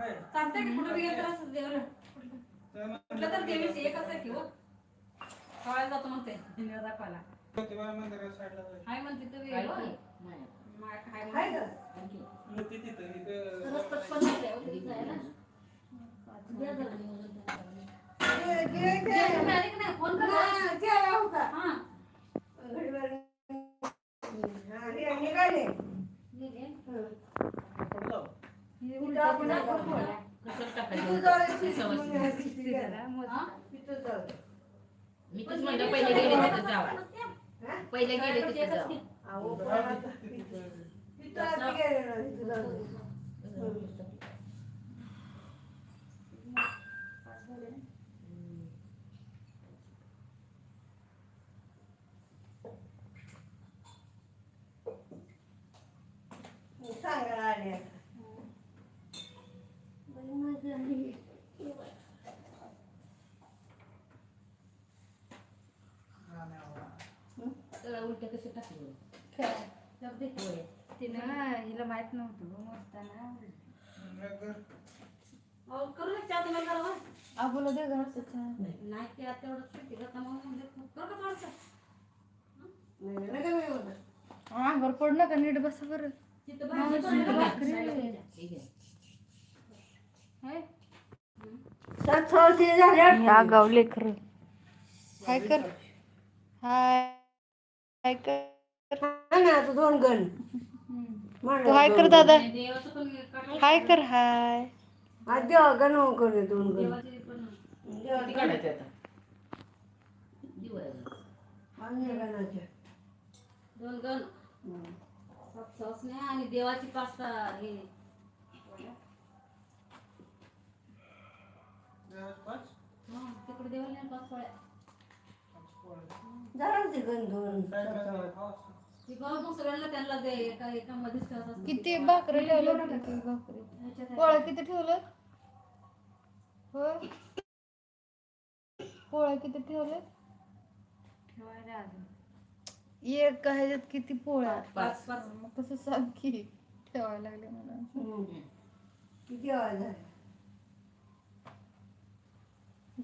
चालतंय की कुठं बी गेलं तर असं देवाला कुठलं तर देवीची एकच आहे की हो जातो म्हणते निवेद दाखवायला ज्योतिबा मंदिराच्या साईडला जायचं. हाय म्हणते तर काय? नाही. मा- हाय हाय? मूर्ती तिथं इथं. ते- ते- ते- जेवण मिळाले की? फोन कर हा, होता. हा. हा, हे. हं. मी तेच म्हणलं पहिले गेले तिथं जावा? पहिले गेले तिथं जावा की. अहो, पण राहू आता दे, तिथं तिथं- तिथं आता गेलेलं, तिथं जाऊ दे. सांगा आले आता. हा, नाही आवडत. सगळं उलट्या कसे टाकले जाऊ दे. होय. तिनं हिला माहीत नव्हतं गं मोजताना. मग कर. अहो, करू दे चहा तुम्हाला करा बरं. आबोला दे घरचं चहा. नाही ते आता एवढं सुट्टी करता म्हणून म्हणलं, करू का थोडंसं? नाही, नका मी बोलू. अंगावर पड नका नीट बसा बरं तिथं भाजी बनवायला भाकरी. भाकरी. ठीक आहे. हाय? सात सवाशे झाल्या या गाव लेकर हाय कर हाय हाय कर? हा ना दोन गण तू हाय कर दादा. हाय कर हाय. देवा गण करे दोन गण दोन गण सहस्ने आणि देवाची पाच का हे. देवाचे पाच? हा, तिकडे देवाला पाच पोळ्या. ते. ती मग सगळ्यांना त्यांना दे एका एका मध्येच ठेवत असते. किती भाकरी ठेवलं किती भाकरी ह्याच्यात. पोळ्या किती ठेवलं होय पोळ्या किती ठेवले ठेवायला. एक ह्याच्यात किती पोळ्या पाच पाच मग कसं सांग की ठेवायला लागले मला. किती आवाज झाले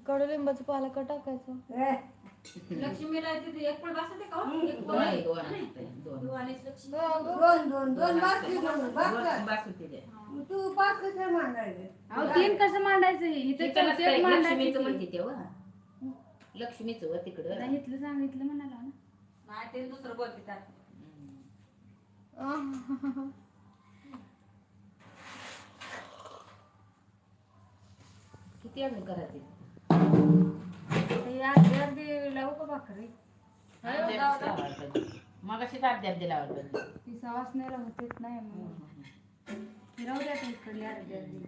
कडुलिंबाचं पाला का टाकायचं ए, लक्ष्मीला तिथे एक पण बसते का हो? एक दोन. दोन दोन. आणि लक्ष्मी दोन दोन दोन बाकी दोन बाकी बासुंदी द्या. तू पाच कसं मांडायचे अहो तीन कसं मांडायचं हे इथं तिथं नसतंय, लक्ष्मीचं. म्हणते तेव्हा लक्ष्मीचं व तिकडं इथलं सांगितलं म्हणाला ना नाही ते दुसरं हम्म. किती अजून करायचे ते अर्धी अर्धी लावू का भाकरी मग अशीच अर्ध्या अर्धी लावायला पाहिजे ती सवासण्याला होतेच नाही मग द्या ते इकडली अर्धी अर्धी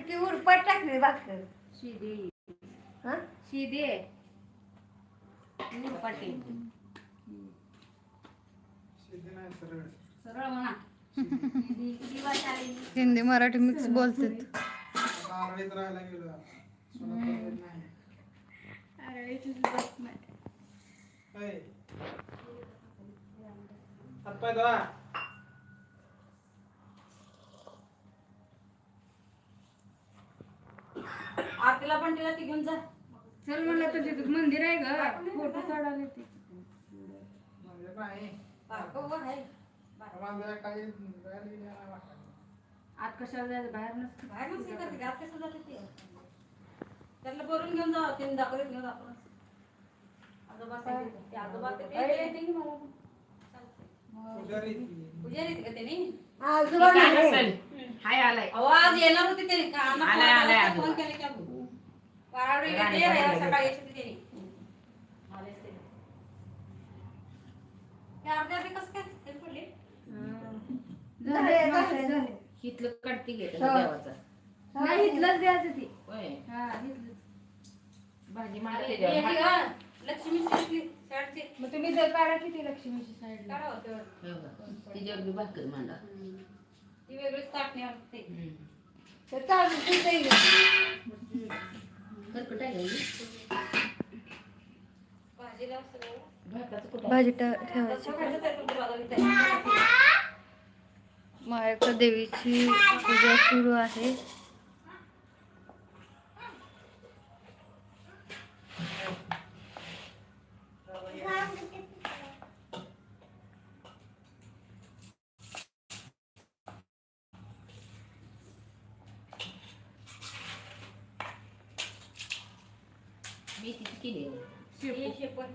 ती उरपाट टाकली भाकर शिदे. हा? शिदे. पाटी सिद्धी नाही सरळ. म्हणा आली हिंदी मराठी मिक्स बोलते आता आरडीत राहायला गेलो. सोलापूरमध्ये नाही. ऐ. हातपाय धुवा. आरतीला पण तिला ती घेऊन जा चल म्हणलं तर तिथं मंदिर आहे ग फोटो काढायला ते म्हणजे नाही. आत कशाला जायचं बाहेर नसतं बाहेर नसते का ते? आत कसं जाते ते? त्यांना बोलून घेऊन जा तीन दाखवले घेऊन आपण आजोबा सांगितले. ते आजोबा ते- ते- ते- येते की मला. पुजारी ती. पुजारी आजोबा नाही. हाय आलाय आज येणार होते त्यांनी का आम्हाला आलाय, फोन केला, की आपण? गेले, सकाळी. येत होते त्यांनी आलेच ते. हे अर्धे अर्धे कसं काय ते पडले झाले, झाले, झाले. हिथलं काढते घे हो. देवाचा. नाही इथलंच द्यायचं ती. होय. हा इथलंच. भाजी हे? लक्ष्मीची. मग तुम्ही जर काढा किती लक्ष्मीची हो. हो भाकर मांडा. ती वेगळीच हम्म. तर चालू आहे ही? भाजी टा- ठेवायची. तसं खायचं आहे तुमच्या बाजूला इथे. मायाका देवीची पूजा सुरू आहे मी तिथे केली हे शेपण.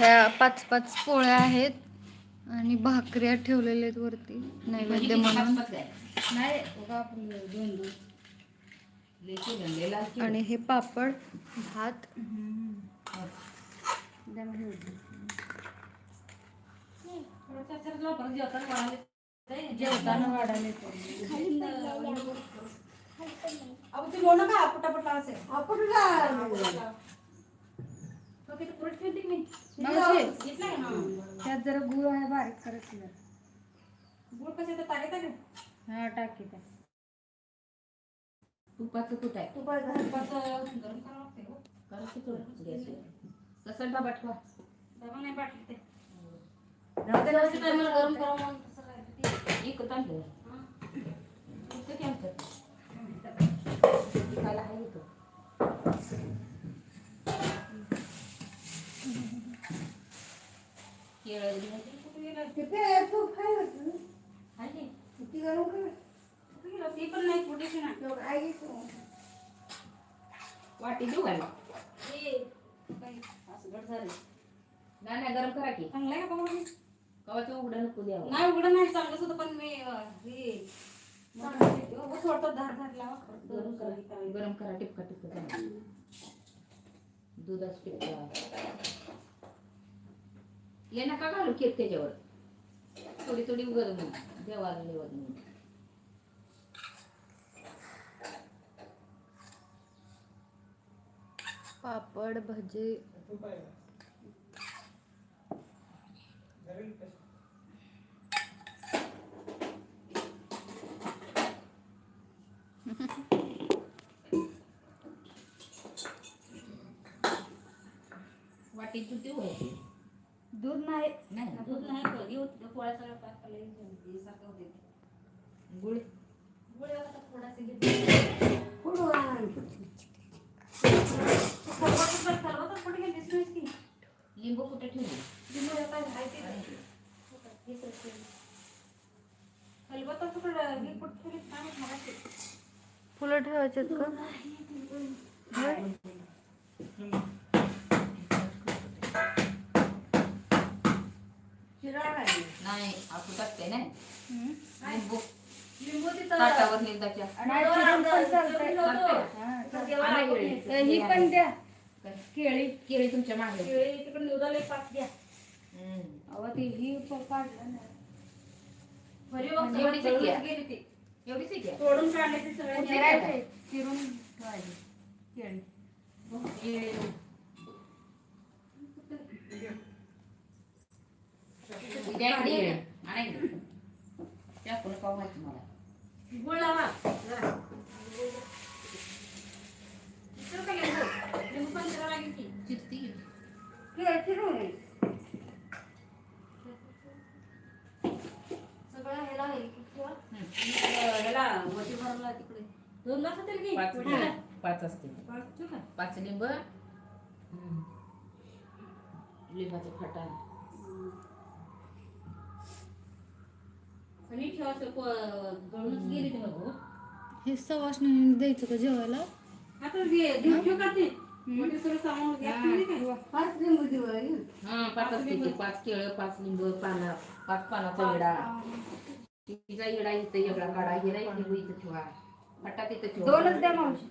ह्या पाच पाच पोळ्या आहेत आणि भाकऱ्या ठेवलेल्या आहेत वरती नैवेद्य म्हणून. आणि हे पापड भात. जेवताना वाढायला मावशी. त्यात जरा गुळ आहे बारीक जरा. गुळ कसं आहे? हा टाकी त्या तुपाचं कुठं आहे. तुपाचं गरम करावं लागतंय हो. कसं डबा ठेवा डबा नाही बाटली ते. दे. त्या टायमाला गरम करावं राहायचं ते. विकत आणलं हा. विकत की आमच्यात? विकायला आहे इथं. केळं घ्यायची. कुठे गेलं? किती आहे? तूप काय की? गरम कर. कुठे गेलं? ती पण नाही छोटीशी नाही. एवढं आहे तू? वाटी देऊ का हे, काही असं घट झालं. नाही नाही गरम करा की चांगलं आहे का बघा बरं? कवाचं उघडं नको द्यावं नाही उघडं नाही चांगलंच होतं पण मी अं, हे चांगलं आहे. उगाच वाटतं धार धार लावा गरम करा गरम करा टिपका टिपका करा दुधाच टिपका ये नका घालू केक त्याच्यावर थोडी थोडी उघड देवाला निवड म्हणून. पापड भजे. तूप आहे का? दूध नाही नाही दूध नाही? घेऊ त्या पोळ्या सगळ्या केल्या. हे सारखं होते ते. गुळ गोळ्या आता थोड्याशा घेतल्या. पुढं आण. कुठे गेलीस नाहीस की? लिंबू कुठे ठेवली लिंबू आता आहे ते. हे सगळं. खलबत्यात कुठं हे कुठं ठेवलीस मगाशी. फुलं ठेवायचे का नाही. असं टाकते नाही. हम्म. लिंबू ताटावर. ठेवतो. हा, आपण ही पण द्या. केळी. केळी तुमच्या मागे. केळी तिकडे निवडायला एक पाच द्या. अहो ती ही प- काढलं बघ, म्हणजे एवढीच जळूनच आहे. गेली ती. एवढीच आहे? का? तोडून काढले ते सगळे चिरायचे, चिरून ठेवायचे. केळी. केळी. द्या इकडे केळी. आणा इकडे. टाकून खाऊ घालते मला गुळ लावा जरा. चिरू का लिंबू? लिंबू पण चिरावं लागेल की. चिरती की. शिरा शिरून आहे. सगळं ह्याला हे ठेवा. हम्म. अं, ह्याला वटी भरायला तिकडे दोन होतील की? पाच? पाच असते पाच ठेवू का? पाच लिंब. लिंबाचा खटा आणि ठेवायचं प- गळूनच गेली ते बघू हे सवासणी द्यायचं का जेवायला? पाच लिंबू. हा पाच केळं पाच लिंब पाना पाच पानाचा विडा पाच- तिचा इडा इथं एवढा काढा. हिरा इथे इथं ठेवा. फटा तिथं ठेवा. दोनच द्या मावशी.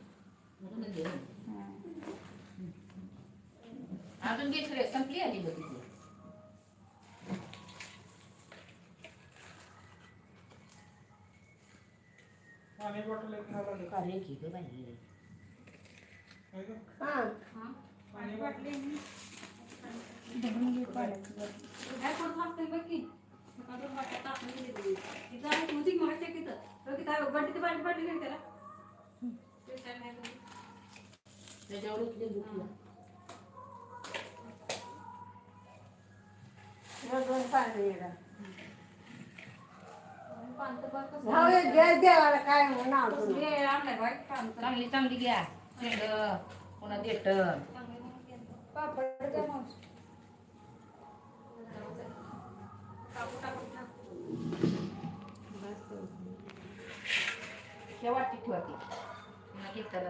अजून घे सगळे संपली आली बघ. पाणी बॉटल गं बाई काय गं? हा पाणी बॉटल धरून घे पाण्याचं जरा. काय करून लागतंय बघ की वाटतं दिली. तिथं आहे तुझी तिथं. काय गड्डीची बाटली बाटली नाही त्याला. त्याच्यावर उठले दुखलं दोन पाणी येणार. पाणी तर बघ कसं. जाऊ दे, दे देवाला काय. हे तर. चांगली चांगली घ्या शेंड पुन्हा देठ चांगलं नाही केलं. पापड द्या मावशी टाकू, टाकू, टाकू. त्या वाटी ठेवा ती पुन्हा घेताना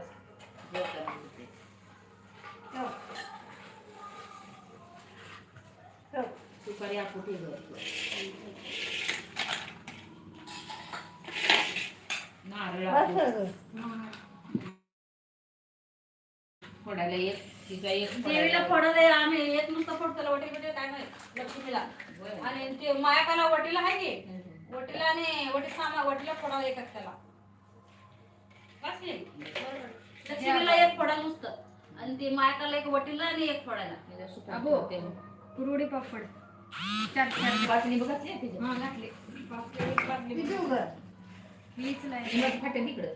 जेवताना देते. ठेव. ठेव. आपण ठेवलं नारळ बस आपण गं. फोडायला एक तिचा एक देवीला फोडायला- आम्ही एक नुसतं फोडतो वटी बिटी काय नाही लक्ष्मीला. आणि ते मायाकाला वटीला आहे की. वटीला आणि वटी सामा वटीला फोडा एक त्याला? लक्ष्मीला एक फोडा नुसतं. आणि ते मायकाला एक वटीला आणि एक फोडायला. अबो. कुरवडी पापड. चार चार. बाटली? हा घातले. बाटली उघड? मीच नाही. मग फाटेल इकडं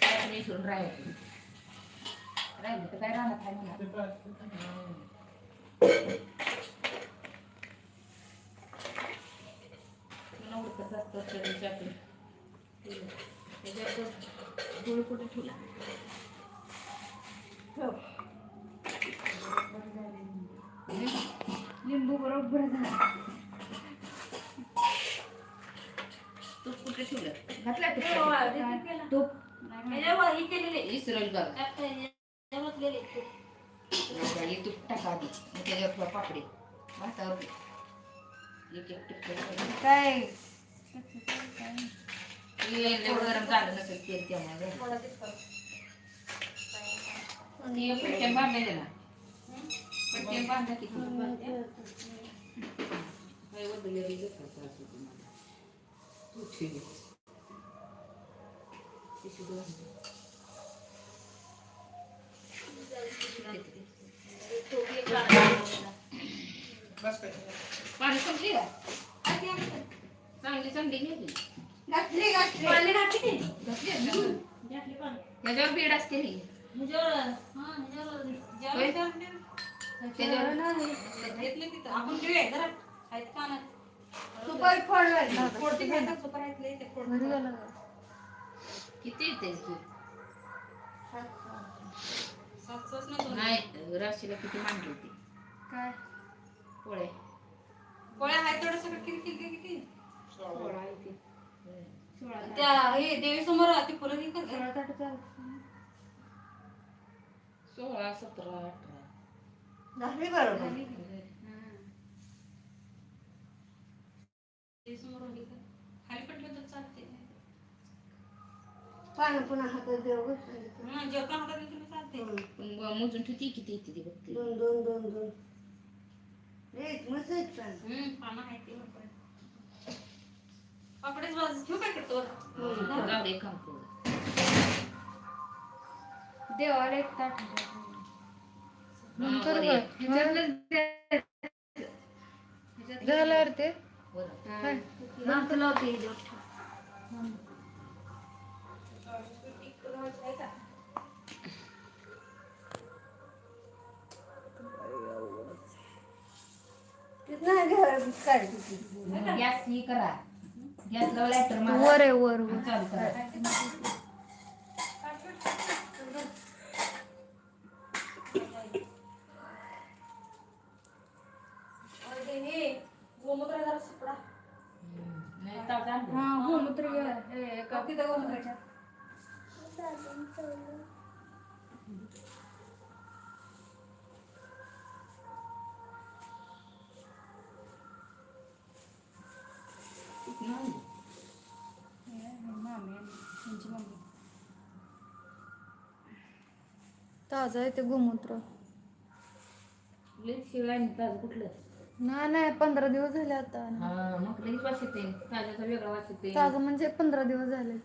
काय सोडून विसरून राहायचं राहिलं तर काय राहणार काय म्हणा कसं असतं त्याच्यात गुळ कुठे ठेवला ठेव. लिंबू बरोबर झाला तूप कुठे ठेवलं घातला ते तूप वा- ते तूप केलं. तूप ह्याच्यावर इसरल बघ. हे तूप टाका आधी. मग त्याच्यावर थोडा पापडी भातावर एक एक टिपकं काय? हे लय गरम झालं नसेल तेल त्यामुळे. थोडा तिखट. ते पटकन बांधलेले ना. पटकन बांधा किती काय वदलेली जपायचं असं तुम्हाला तू ठेव पिशवी दोन. तूप एक घालायचं. बस काय? पाणी संपली का? चांगली चांगली घेतली घातली घातली पाणी घातली की? घातली आहे का? घातली पाणी. त्याच्यावर बीड असते नाही ह्याच्यावर, हा, ह्याच्यावर जेवायला होय? नाही राशीला किती मांडली होती? काय? पोळे. पोळ्या आहेत तेवढं सगळं किती किती किती. सोळा त्या हे देवी समोर ती फुलं हे कर सोळा सतरा अठरा. झाली बरोबर समोर हे कर. खाली पडलं तर चालते पाणी पुन्हा हातात देऊ गं. हा, हातात चालते ब- मोजून ठेवती किती येते ती बघते. दोन दोन दोन दोन. एक मस्त आहेत. हम्म, पानं आहेत ते बाजू ठेवू काय करतो जाऊ दे काम करू. देवाला एक ताट हा, एक. झाल्यावर ते वर. नंतर लावते तिथनं घ्या काढली ती. गॅस ही करा गॅस लावला लायटर मारा वर आहे वर वर चालू करा हे गोमूत्र जरा सुपडा. नाही. हा गोमूत्र एका गोमूत्राच्या. ताज आहे ते गोमूत्र. ताज कुठलं? नाही नाही पंधरा दिवस झाले आता. मग वेगळा ताज म्हणजे पंधरा दिवस झाले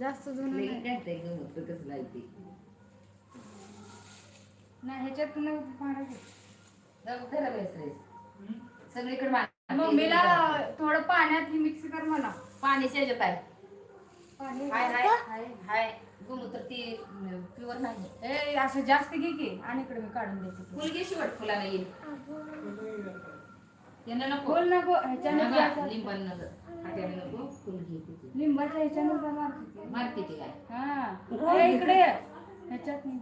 जास्त जुनं नाही. काय ते गमत कसं आहे ते? नाही. जाऊ घरा बसायचं सगळीकडे मम्मीला थोडं पाण्यात मिक्स कर म्हणा. पाणी शेजत आहे. पाणी हाय हाय हाय हाय. गोमूत्र ती प्युअर नाही. ए असं जास्त घे की आणि इकडे मी काढून देते. फुल घे शेवट फुलाला येईल नको. बोल नको ह्याच्यानं नका, जास्त- लिंबानं नको लिंबाच्या ह्याच्यानं का मारते काय? हा. ए, इकडे ये. ह्याच्यात नाही.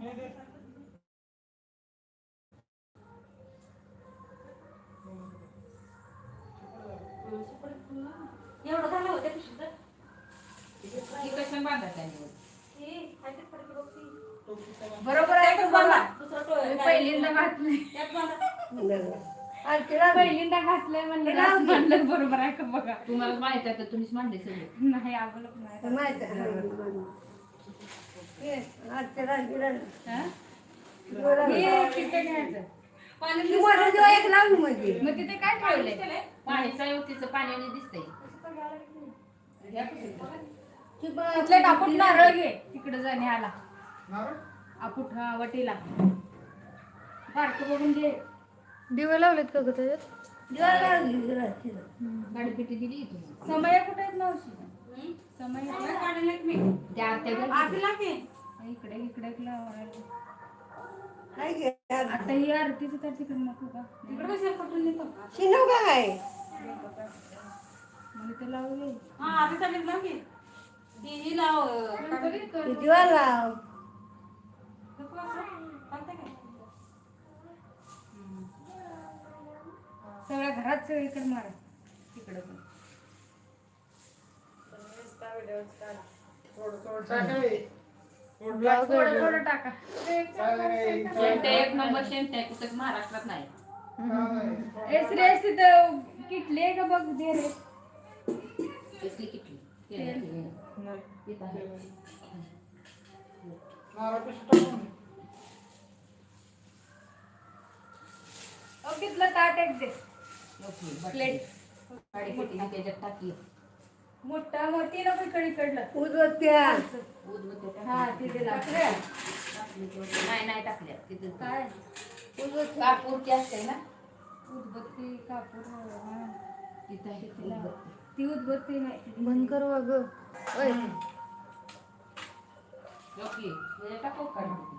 एवढं झालं होतं हे, बघ ती. बरोबर आहे का बघा दुसरं टोळ- मी पहिल्यांदा घातलंय त्यात बांधा. तिला पहिल्यांदा घातलंय म्हणलं असं म्हणलं बरोबर आहे का बघा? तुम्हाला माहीत आहे तर तुम्हीच मांडले सगळे? नाही अगोदर नाही माहीत पाणी मग तिथे काय ठेवलंय? पाणीचा युक्तीचं पाण्याने दिसतंय. तिथले टाकून नारळ घे. तिकडे जाणे आला. हा वटीला. बारकं बघून घे. दिवे लावलेत का ग त्याच्यात लावली. गाडीपेटी दिली तुम्ही समय कुठे आहेत मावशी हं? समय. त्या. इकडे इकडे एक लावायला. आता ही आरतीचं तिकडे नको का काय मग ते लावू घे हा, आरतीचा गीत लाव की. ती ही नको असं? सगळ्या घरात सगळीकडे मारा तिकडे पण थोडं थोडं टाकावे. थोडं थोडं टाका एक नंबर कुठं महाराष्ट्रात नाही काय? ए श्रेयस तिथं किटली आहे का बघ दे रे कसली किटली आहे. तिथलं ताट एक दे. प्लेट त्याच्यात टाकी मोठा मोठी नको इकडे इकडलं उदबत्त्या उदबत्त्या टाकल्या. हा तिथे लाव. टाकली तेवढं. नाही नाही टाकल्या तिथं काय कापूरची असते ना उदबत्ती कापूर हा. तिथं आहे. उदबत्ती. ती उदबत्ती नाही बंद कर वा ग ओय ओके, त्याच्यात टाकू का गाडीपेटी?